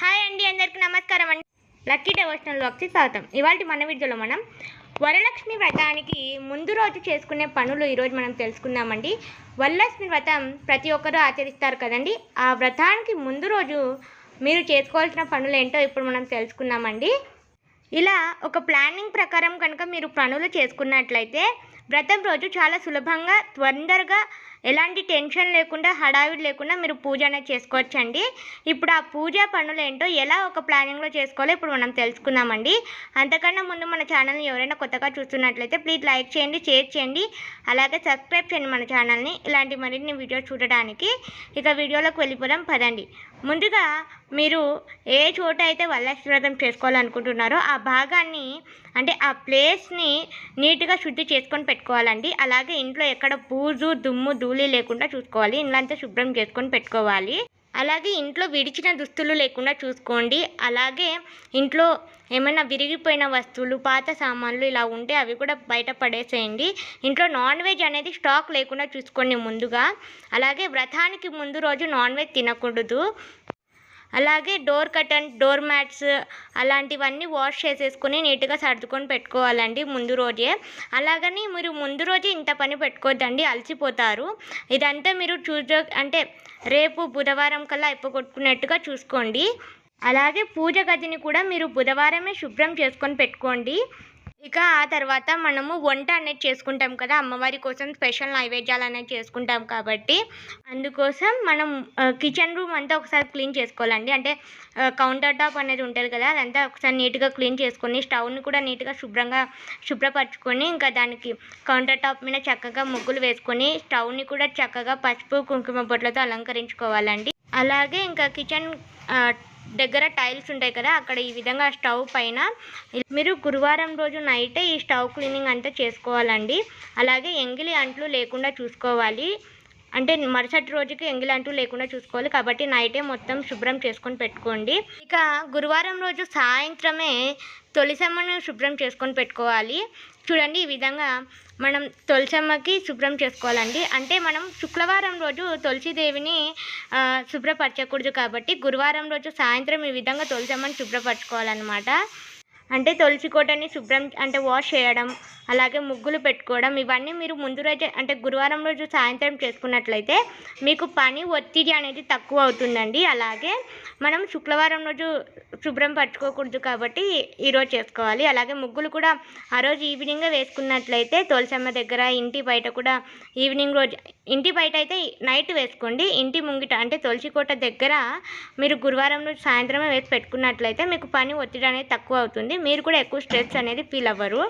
Hi అండి అందరికీ నమస్కారం అండి. లక్కీ డెవోషనల్ బ్లాగ్కి స్వాగతం. ఇవాళ మన వీడియోలో మనం వరలక్ష్మి వ్రతానికి ముందు రోజు చేసుకునే పనులు ఈరోజు మనం తెలుసుకుందామండి. వరలక్ష్మి వ్రతం ప్రతి ఒక్కరూ ఆచరిస్తారు కదండి. ఆ వ్రతానికి ముందు రోజు మీరు చేసుకోవాల్సిన పనులు ఏంటో ఇప్పుడు మనం తెలుసుకుందామండి. ఇలా ఒక ప్లానింగ్ ప్రకారం కనుక మీరు పనులు చేసుకున్నట్లయితే వ్రతం రోజు చాలా సులభంగా తొందరగా ఎలాంటి టెన్షన్ లేకుండా హడావిడి లేకుండా మీరు పూజ అనేది చేసుకోవచ్చండి. ఇప్పుడు ఆ పూజ పనులు ఏంటో ఎలా ఒక ప్లానింగ్లో చేసుకోవాలో ఇప్పుడు మనం తెలుసుకుందామండి. అంతకన్నా ముందు మన ఛానల్ని ఎవరైనా కొత్తగా చూస్తున్నట్లయితే ప్లీజ్ లైక్ చేయండి షేర్ చేయండి. అలాగే సబ్స్క్రైబ్ చేయండి మన ఛానల్ని ఇలాంటి మరిన్ని వీడియోస్ చూడడానికి ఇక వీడియోలోకి వెళ్ళిపోదాం పదండి. ముందుగా మీరు ఏ చోట అయితే వరలక్ష్మి వ్రతం చేసుకోవాలనుకుంటున్నారో ఆ భాగాన్ని అంటే ఆ ప్లేస్ని నీట్గా శుద్ధి చేసుకొని పెట్టుకోవాలండి. అలాగే ఇంట్లో ఎక్కడ బూజు దుమ్ము ధూళి లేకుండా చూసుకోవాలి. ఇల్లంతా శుభ్రం చేసుకొని పెట్టుకోవాలి. అలాగే ఇంట్లో విడిచిన దుస్తులు లేకుండా చూసుకోండి. అలాగే ఇంట్లో ఏమైనా విరిగిపోయిన వస్తువులు పాత సామాన్లు ఇలా ఉంటే అవి కూడా బయట పడేసేయండి. ఇంట్లో నాన్ వెజ్ అనేది స్టాక్ లేకుండా చూసుకోండి ముందుగా. అలాగే వ్రతానికి ముందు రోజు నాన్ వెజ్ తినకూడదు. అలాగే డోర్ కటన్ డోర్ మ్యాట్స్ అలాంటివన్నీ వాష్ చేసేసుకొని నీట్గా సర్దుకొని పెట్టుకోవాలండి ముందు రోజే. అలాగని మీరు ముందు రోజే ఇంత పని పెట్టుకోవద్దండి అలసిపోతారు. ఇదంతా మీరు చూసే అంటే రేపు బుధవారం కల్లా అయిపోగొట్టుకున్నట్టుగా చూసుకోండి. అలాగే పూజ గదిని కూడా మీరు బుధవారమే శుభ్రం చేసుకొని పెట్టుకోండి. ఇక ఆ తర్వాత మనము వంట అనేది చేసుకుంటాం కదా అమ్మవారి కోసం స్పెషల్ నైవేద్యాలు అనేది చేసుకుంటాం కాబట్టి అందుకోసం మనం కిచెన్ రూమ్ అంతా ఒకసారి క్లీన్ చేసుకోవాలండి. అంటే కౌంటర్ టాప్ అనేది ఉంటుంది కదా అదంతా ఒకసారి నీట్గా క్లీన్ చేసుకొని స్టవ్ని కూడా నీట్గా శుభ్రంగా శుభ్రపరచుకొని ఇంకా దానికి కౌంటర్ టాప్ మీద చక్కగా ముగ్గులు వేసుకొని స్టవ్ని కూడా చక్కగా పసుపు కుంకుమ బొట్లతో అలంకరించుకోవాలండి. అలాగే ఇంకా కిచెన్ దగ్గర టైల్స్ ఉంటాయి కదా అక్కడ ఈ విధంగా స్టవ్ పైన మీరు గురువారం రోజు నైటే ఈ స్టవ్ క్లీనింగ్ అంతా చేసుకోవాలండి. అలాగే ఎంగిలి అంట్లు లేకుండా చూసుకోవాలి. అంటే మరుసటి రోజుకి ఎంగిలి అంటూ లేకుండా చూసుకోవాలి. కాబట్టి నైటే మొత్తం శుభ్రం చేసుకొని పెట్టుకోండి. ఇక గురువారం రోజు సాయంత్రమే తొలిసమ్మను శుభ్రం చేసుకొని పెట్టుకోవాలి. చూడండి ఈ విధంగా మనం తులసమ్మకి శుభ్రం చేసుకోవాలండి. అంటే మనం శుక్రవారం రోజు తులసిదేవిని శుభ్రపరచకూడదు కాబట్టి గురువారం రోజు సాయంత్రం ఈ విధంగా తులసమ్మని శుభ్రపరచుకోవాలన్నమాట. అంటే తులసి కోటని శుభ్రం అంటే వాష్ చేయడం అలాగే ముగ్గులు పెట్టుకోవడం ఇవన్నీ మీరు ముందు రోజు అంటే గురువారం రోజు సాయంత్రం చేసుకున్నట్లయితే మీకు పని ఒత్తిడి అనేది తక్కువ అవుతుందండి. అలాగే మనం శుక్రవారం రోజు శుభ్రం పరచుకోకూడదు కాబట్టి ఈరోజు చేసుకోవాలి. అలాగే ముగ్గులు కూడా ఆ రోజు ఈవినింగ్ వేసుకున్నట్లయితే తులసమ్మ దగ్గర ఇంటి బయట కూడా ఈవినింగ్ రోజు ఇంటి బయట అయితే నైట్ వేసుకోండి. ఇంటి ముంగిట అంటే తులసి కోట దగ్గర మీరు గురువారం రోజు సాయంత్రమే వేసి పెట్టుకున్నట్లయితే మీకు పని ఒత్తిడి అనేది తక్కువ అవుతుంది. మీరు కూడా ఎక్కువ స్ట్రెస్ అనేది ఫీల్ అవ్వరు.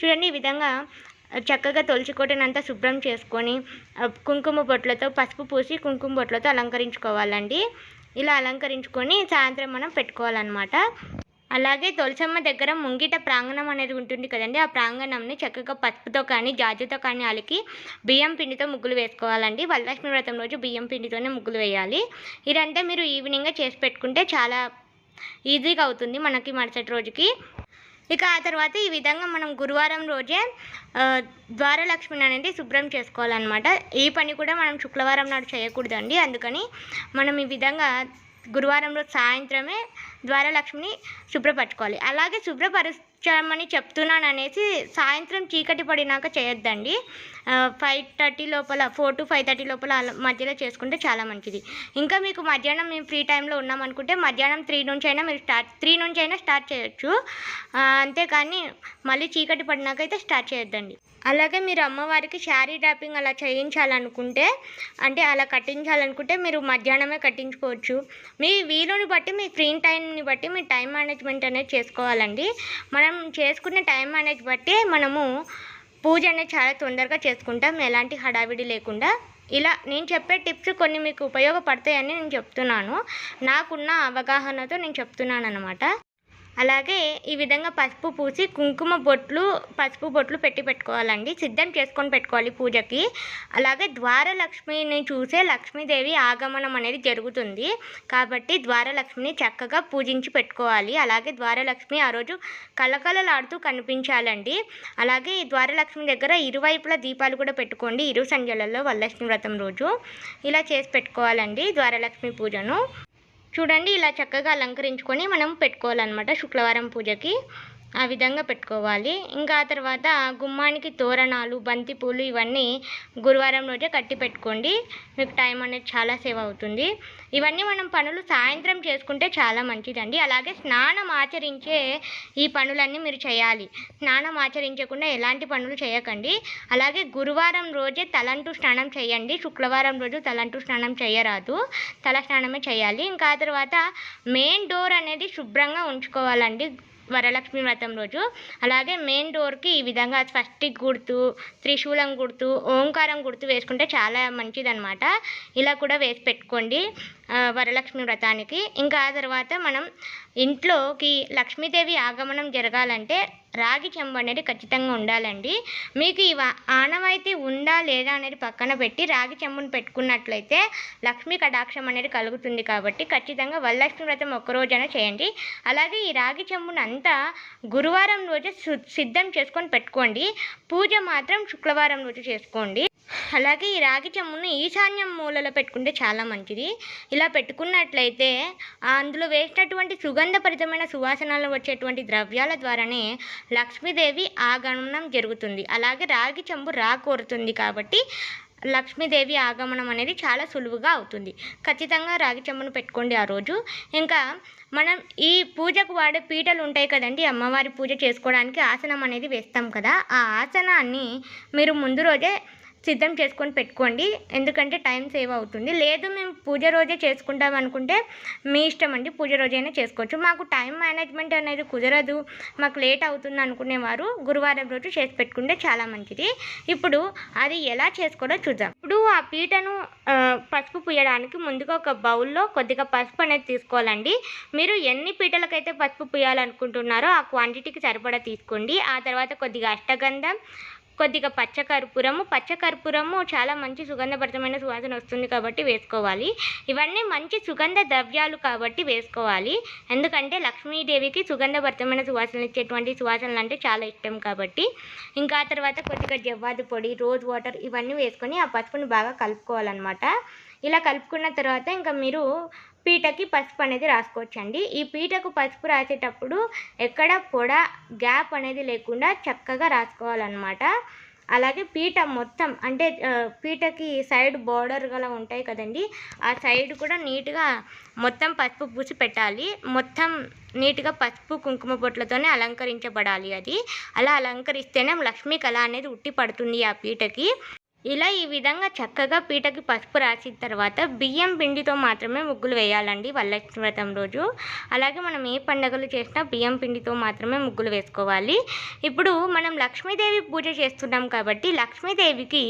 చూడండి ఈ విధంగా చక్కగా తులసి శుభ్రం చేసుకొని కుంకుమ బొట్లతో పసుపు పూసి కుంకుమ బొట్లతో అలంకరించుకోవాలండి. ఇలా అలంకరించుకొని సాయంత్రం మనం పెట్టుకోవాలన్నమాట. అలాగే తులసమ్మ దగ్గర ముంగిట ప్రాంగణం అనేది ఉంటుంది కదండి ఆ ప్రాంగణంని చక్కగా పసుపుతో కానీ జాజుతో కానీ అలికి బియ్యం పిండితో ముగ్గులు వేసుకోవాలండి. వరలక్ష్మి వ్రతం రోజు బియ్యం పిండితోనే ముగ్గులు వేయాలి. ఇదంతా మీరు ఈవినింగే చేసి పెట్టుకుంటే చాలా ఈజీగా అవుతుంది మనకి మరుసటి రోజుకి. ఇక ఆ తర్వాత ఈ విధంగా మనం గురువారం రోజే ద్వారలక్ష్మిని అనేది శుభ్రం చేసుకోవాలన్నమాట. ఈ పని కూడా మనం శుక్రవారం నాడు చేయకూడదండి. అందుకని మనం ఈ విధంగా గురువారం రోజు సాయంత్రమే ద్వారలక్ష్మిని శుభ్రపరచుకోవాలి. అలాగే శుభ్రపరచమని చెప్తున్నాను అనేసి సాయంత్రం చీకటి పడినాక చేయొద్దండి. ఫైవ్ థర్టీ లోపల ఫోర్ టు ఫైవ్ థర్టీ లోపల అలా మధ్యలో చేసుకుంటే చాలా మంచిది. ఇంకా మీకు మధ్యాహ్నం మేము ఫ్రీ టైంలో ఉన్నామనుకుంటే మధ్యాహ్నం త్రీ నుంచి అయినా మీరు స్టార్ట్ త్రీ నుంచి అయినా స్టార్ట్ చేయొచ్చు. అంతేకాని మళ్ళీ చీకటి పడినాక అయితే స్టార్ట్ చేయొద్దండి. అలాగే మీరు అమ్మవారికి శారీ డ్రాపింగ్ అలా చేయించాలనుకుంటే అంటే అలా కట్టించాలనుకుంటే మీరు మధ్యాహ్నమే కట్టించుకోవచ్చు. మీ వీలుని బట్టి మీ ఫ్రీ టైంని బట్టి మీ టైం మేనేజ్మెంట్ అనేది చేసుకోవాలండి. మనం చేసుకునే టైం మేనేజ్ బట్టి మనము పూజ అనేది చాలా తొందరగా చేసుకుంటాం. ఎలాంటి హడావిడి లేకుండా. ఇలా నేను చెప్పే టిప్స్ కొన్ని మీకు ఉపయోగపడతాయని నేను చెప్తున్నాను. నాకున్న అవగాహనతో నేను చెప్తున్నాను అనమాట అలాగే ఈ విధంగా పసుపు పూసి కుంకుమ బొట్లు పసుపు బొట్లు పెట్టి పెట్టుకోవాలండి. సిద్ధం చేసుకొని పెట్టుకోవాలి పూజకి. అలాగే ద్వారలక్ష్మిని చూసే లక్ష్మీదేవి ఆగమనం అనేది జరుగుతుంది. కాబట్టి ద్వారలక్ష్మిని చక్కగా పూజించి పెట్టుకోవాలి. అలాగే ద్వారలక్ష్మి ఆ రోజు కలకలలాడుతూ కనిపించాలండి. అలాగే ఈ ద్వారలక్ష్మి దగ్గర ఇరువైపులా దీపాలు కూడా పెట్టుకోండి. ఇరు సంజలలో వరలక్ష్మి వ్రతం రోజు ఇలా చేసి పెట్టుకోవాలండి ద్వారలక్ష్మి పూజను. చూడండి ఇలా చక్కగా అలంకరించుకొని మనం పెట్టుకోవాలన్నమాట శుక్రవారం పూజకి. ఆ విధంగా పెట్టుకోవాలి. ఇంకా ఆ తర్వాత గుమ్మానికి తోరణాలు బంతిపూలు ఇవన్నీ గురువారం రోజే కట్టి పెట్టుకోండి. మీకు టైం అనేది చాలా సేవ్ అవుతుంది. ఇవన్నీ మనం పనులు సాయంత్రం చేసుకుంటే చాలా మంచిదండి. అలాగే స్నానం ఆచరించే ఈ పనులన్నీ మీరు చేయాలి. స్నానం ఆచరించకుండా ఎలాంటి పనులు చేయకండి. అలాగే గురువారం రోజే తలంటూ స్నానం చేయండి. శుక్రవారం రోజు తలంటూ స్నానం చేయరాదు. తల స్నానమే చేయాలి. ఇంకా ఆ తర్వాత మెయిన్ డోర్ అనేది శుభ్రంగా ఉంచుకోవాలండి. వరలక్ష్మి వ్రతం రోజు. అలాగే మెయిన్ డోర్కి ఈ విధంగా స్వస్తిక్ గుర్తు త్రిశూలం గుర్తు ఓంకారం గుర్తు వేసుకుంటే చాలా మంచిదన్నమాట. ఇలా కూడా వేసి పెట్టుకోండి వరలక్ష్మి వ్రతానికి. ఇంకా ఆ తర్వాత మనం ఇంట్లోకి లక్ష్మీదేవి ఆగమనం జరగాలంటే రాగి చెంబు అనేది ఖచ్చితంగా ఉండాలండి. మీకు ఈ ఆనవాయితీ ఉందా లేదా అనేది పక్కన పెట్టి రాగి చెంబును పెట్టుకున్నట్లయితే లక్ష్మీ కటాక్షం అనేది కలుగుతుంది కాబట్టి ఖచ్చితంగా వరలక్ష్మి వ్రతం ఒక్కరోజైనా చేయండి. అలాగే ఈ రాగి చెంబును అంతా గురువారం రోజే సిద్ధం చేసుకొని పెట్టుకోండి. పూజ మాత్రం శుక్రవారం రోజు చేసుకోండి. అలాగే ఈ రాగి చెంబును ఈశాన్యం మూలలో పెట్టుకుంటే చాలా మంచిది. ఇలా పెట్టుకున్నట్లయితే అందులో వేసినటువంటి సుగంధభరితమైన సువాసనలు వచ్చేటువంటి ద్రవ్యాల ద్వారానే లక్ష్మీదేవి ఆగమనం జరుగుతుంది. అలాగే రాగి చెంబు రా కోరుతుంది కాబట్టి లక్ష్మీదేవి ఆగమనం అనేది చాలా సులువుగా అవుతుంది. ఖచ్చితంగా రాగి చెంబును పెట్టుకోండి ఆ రోజు. ఇంకా మనం ఈ పూజకు వాడే పీటలు ఉంటాయి కదండి అమ్మవారి పూజ చేసుకోవడానికి ఆసనం అనేది వేస్తాం కదా. ఆ ఆసనాన్ని మీరు ముందు రోజే సిద్ధం చేసుకొని పెట్టుకోండి. ఎందుకంటే టైం సేవ్ అవుతుంది. లేదు మేము పూజ రోజే చేసుకుంటాం అనుకుంటే మీ ఇష్టం అండి. పూజ రోజైనా చేసుకోవచ్చు. మాకు టైం మేనేజ్మెంట్ అనేది కుదరదు. మాకు లేట్ అవుతుంది అనుకునేవారు గురువారం రోజు చేసి పెట్టుకుంటే చాలా మంచిది. ఇప్పుడు అది ఎలా చేసుకోవాలో చూద్దాం. ఇప్పుడు ఆ పీటను పసుపు పూయడానికి ముందుగా ఒక బౌల్లో కొద్దిగా పసుపు అనేది తీసుకోవాలండి. మీరు ఎన్ని పీటలకైతే పసుపు పూయాలనుకుంటున్నారో ఆ క్వాంటిటీకి సరిపడా తీసుకోండి. ఆ తర్వాత కొద్దిగా అష్టగంధం కొద్దిగా పచ్చకర్పూరము. పచ్చకర్పూరము చాలా మంచి సుగంధభరితమైన సువాసన వస్తుంది కాబట్టి వేసుకోవాలి. ఇవన్నీ మంచి సుగంధ ద్రవ్యాలు కాబట్టి వేసుకోవాలి. ఎందుకంటే లక్ష్మీదేవికి సుగంధభరితమైన సువాసనలు ఇచ్చేటువంటి సువాసనలు అంటే చాలా ఇష్టం కాబట్టి. ఇంకా ఆ తర్వాత కొద్దిగా జవ్వాది పొడి రోజ్ వాటర్ ఇవన్నీ వేసుకొని ఆ పసుపుని బాగా కలుపుకోవాలన్నమాట. ఇలా కలుపుకున్న తర్వాత ఇంకా మీరు పీటకి పసుపు అనేది రాసుకోవచ్చండి. ఈ పీటకు పసుపు రాసేటప్పుడు ఎక్కడ పొడ గ్యాప్ అనేది లేకుండా చక్కగా రాసుకోవాలన్నమాట. అలాగే పీట మొత్తం అంటే పీటకి సైడ్ బార్డర్ గల ఉంటాయి కదండి. ఆ సైడ్ కూడా నీట్గా మొత్తం పసుపు పూసి పెట్టాలి. మొత్తం నీట్గా పసుపు కుంకుమ బొట్లతోనే అలంకరించబడాలి అది. అలా అలంకరిస్తేనే లక్ష్మీ కళ అనేది ఉట్టి పడుతుంది ఆ పీటకి. ఇలా ఈ విధంగా చక్కగా పీటకి పసుపు రాసిన తర్వాత బియ్యం పిండితో మాత్రమే ముగ్గులు వేయాలండి వరలక్ష్మి వ్రతం రోజు. అలాగే మనం ఏ పండుగలు చేసినా బియ్యం పిండితో మాత్రమే ముగ్గులు వేసుకోవాలి. ఇప్పుడు మనం లక్ష్మీదేవి పూజ చేస్తున్నాం కాబట్టి లక్ష్మీదేవికి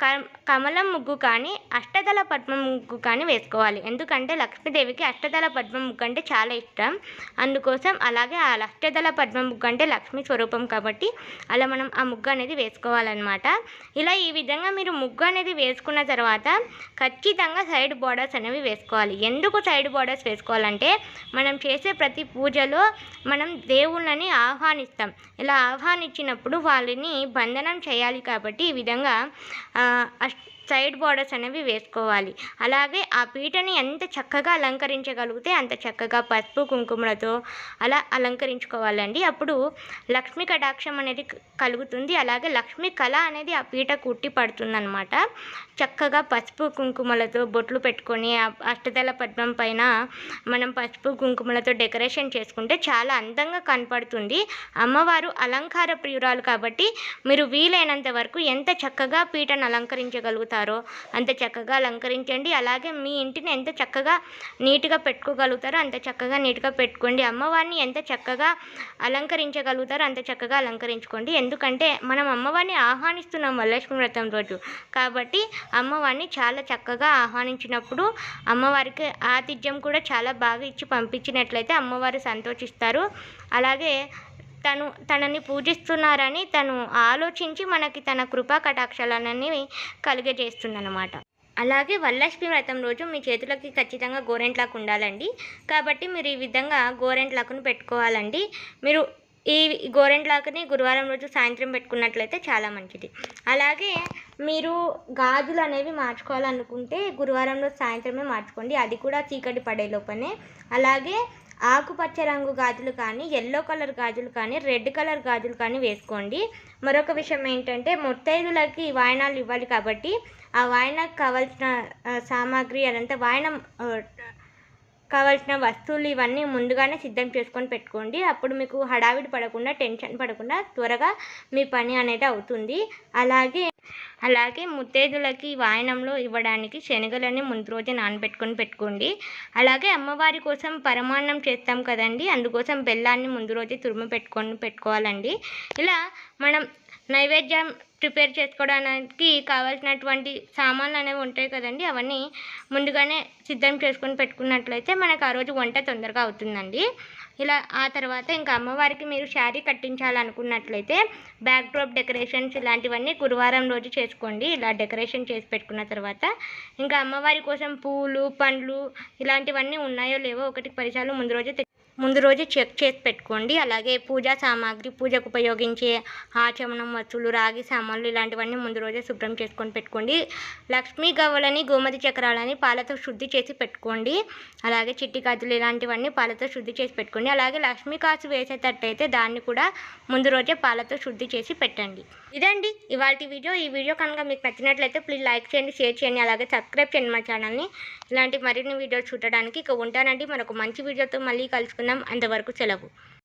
క కమలం ముగ్గు కానీ అష్టదళ పద్మం ముగ్గు కానీ వేసుకోవాలి. ఎందుకంటే లక్ష్మీదేవికి అష్టదళ పద్మం ముగ్గు అంటే చాలా ఇష్టం. అందుకోసం అలాగే ఆ అష్టదళ పద్మం ముగ్గు అంటే లక్ష్మీ స్వరూపం కాబట్టి అలా మనం ఆ ముగ్గు అనేది వేసుకోవాలన్నమాట. ఇలా ఈ విధంగా మీరు ముగ్గు అనేది వేసుకున్న తర్వాత ఖచ్చితంగా సైడ్ బార్డర్స్ అనేవి వేసుకోవాలి. ఎందుకు సైడ్ బార్డర్స్ వేసుకోవాలంటే మనం చేసే ప్రతి పూజలో మనం దేవుళ్ళని ఆహ్వానిస్తాం. ఇలా ఆహ్వానించినప్పుడు వాళ్ళని బంధనం చేయాలి కాబట్టి ఈ విధంగా ఆ, అష్ సైడ్ బార్డర్స్ అనేవి వేసుకోవాలి. అలాగే ఆ పీటని ఎంత చక్కగా అలంకరించగలిగితే అంత చక్కగా పసుపు కుంకుమలతో అలా అలంకరించుకోవాలండి. అప్పుడు లక్ష్మీ కటాక్షం అనేది కలుగుతుంది. అలాగే లక్ష్మీ కళ అనేది ఆ పీట కుట్టి పడుతుందన్నమాట. చక్కగా పసుపు కుంకుమలతో బొట్లు పెట్టుకొని అష్టదళ పద్మం పైన మనం పసుపు కుంకుమలతో డెకరేషన్ చేసుకుంటే చాలా అందంగా కనపడుతుంది. అమ్మవారు అలంకార ప్రియురాలు కాబట్టి మీరు వీలైనంత వరకు ఎంత చక్కగా పీటను అలంకరించగలుగుతారు అంత చక్కగా అలంకరించండి. అలాగే మీ ఇంటిని ఎంత చక్కగా నీట్గా పెట్టుకోగలుగుతారో అంత చక్కగా నీట్గా పెట్టుకోండి. అమ్మవారిని ఎంత చక్కగా అలంకరించగలుగుతారో అంత చక్కగా అలంకరించుకోండి. ఎందుకంటే మనం అమ్మవారిని ఆహ్వానిస్తున్నాం వరలక్ష్మి వ్రతం రోజు. కాబట్టి అమ్మవారిని చాలా చక్కగా ఆహ్వానించినప్పుడు అమ్మవారికి ఆతిథ్యం కూడా చాలా బాగా ఇచ్చి పంపించినట్లయితే అమ్మవారు సంతోషిస్తారు. అలాగే తను తనని పూజిస్తున్నారని తను ఆలోచించి మనకి తన కృపా కటాక్షాలన్నీ కలిగజేస్తుందన్నమాట. అలాగే వరలక్ష్మి వ్రతం రోజు మీ చేతులకి ఖచ్చితంగా గోరెంట్లాకు ఉండాలండి. కాబట్టి మీరు ఈ విధంగా గోరెంట్లాకును పెట్టుకోవాలండి. మీరు ఈ గోరెంట్లాకుని గురువారం రోజు సాయంత్రం పెట్టుకున్నట్లయితే చాలా మంచిది. అలాగే మీరు గాజులు అనేవి మార్చుకోవాలనుకుంటే గురువారం రోజు సాయంత్రమే మార్చుకోండి. అది కూడా చీకటి పడే లోపనే అలాగే ఆకుపచ్చ రంగు గాజులు కానీ ఎల్లో కలర్ గాజులు కానీ రెడ్ కలర్ గాజులు కానీ వేసుకోండి. మరొక విషయం ఏంటంటే ముత్తైదులకి వాయనాలు ఇవ్వాలి కాబట్టి ఆ వాయనకు కావాల్సిన సామాగ్రి అదంతా వాయనం కావాల్సిన వస్తువులు ఇవన్నీ ముందుగానే సిద్ధం చేసుకొని పెట్టుకోండి. అప్పుడు మీకు హడావిడి పడకుండా టెన్షన్ పడకుండా త్వరగా మీ పని అనేది అవుతుంది. అలాగే అలాగే ముత్తేదులకి వాయనంలో ఇవ్వడానికి శనగలని ముందు రోజే నానబెట్టుకొని పెట్టుకోండి. అలాగే అమ్మవారి కోసం పరమాన్నం చేస్తాం కదండి అందుకోసం బెల్లాన్ని ముందు రోజే తురుము పెట్టుకొని పెట్టుకోవాలండి. ఇలా మనం నైవేద్యం ప్రిపేర్ చేసుకోవడానికి కావాల్సినటువంటి సామాన్లు అనేవి ఉంటాయి కదండి అవన్నీ ముందుగానే సిద్ధం చేసుకొని పెట్టుకున్నట్లయితే మనకు ఆ రోజు వంట తొందరగా అవుతుందండి. ఇలా ఆ తర్వాత ఇంకా అమ్మవారికి మీరు శారీ కట్టించాలనుకున్నట్లయితే బ్యాక్ డ్రాప్ డెకరేషన్స్ ఇలాంటివన్నీ గురువారం రోజు చేసుకోండి. ఇలా డెకరేషన్ చేసి పెట్టుకున్న తర్వాత ఇంకా అమ్మవారి కోసం పూలు పండ్లు ఇలాంటివన్నీ ఉన్నాయో లేవో ఒకటి పరిసరాలు ముందు రోజే ముందు రోజు చెక్ చేసి పెట్టుకోండి. అలాగే పూజా సామాగ్రి పూజకు ఉపయోగించే ఆచమనం వస్తువులు రాగి సామాన్లు ఇలాంటివన్నీ ముందు రోజే శుభ్రం చేసుకొని పెట్టుకోండి. లక్ష్మీ గవ్వలని గోమతి చక్రాలని పాలతో శుద్ధి చేసి పెట్టుకోండి. అలాగే చిట్టి కాజులు ఇలాంటివన్నీ పాలతో శుద్ధి చేసి పెట్టుకోండి. అలాగే లక్ష్మీ కాసు వేసేటట్టయితే దాన్ని కూడా ముందు రోజే పాలతో శుద్ధి చేసి పెట్టండి. ఇదండి ఇవాళ వీడియో. ఈ వీడియో కనుక మీకు నచ్చినట్లయితే ప్లీజ్ లైక్ చేయండి షేర్ చేయండి. అలాగే సబ్స్క్రైబ్ చేయండి మా ఛానల్ని. ఇలాంటి మరిన్ని వీడియోస్ చూడడానికి ఇక ఉంటానండి. మరొక మంచి వీడియోతో మళ్ళీ కలుసుకుందాం. అంతవరకు సెలవు.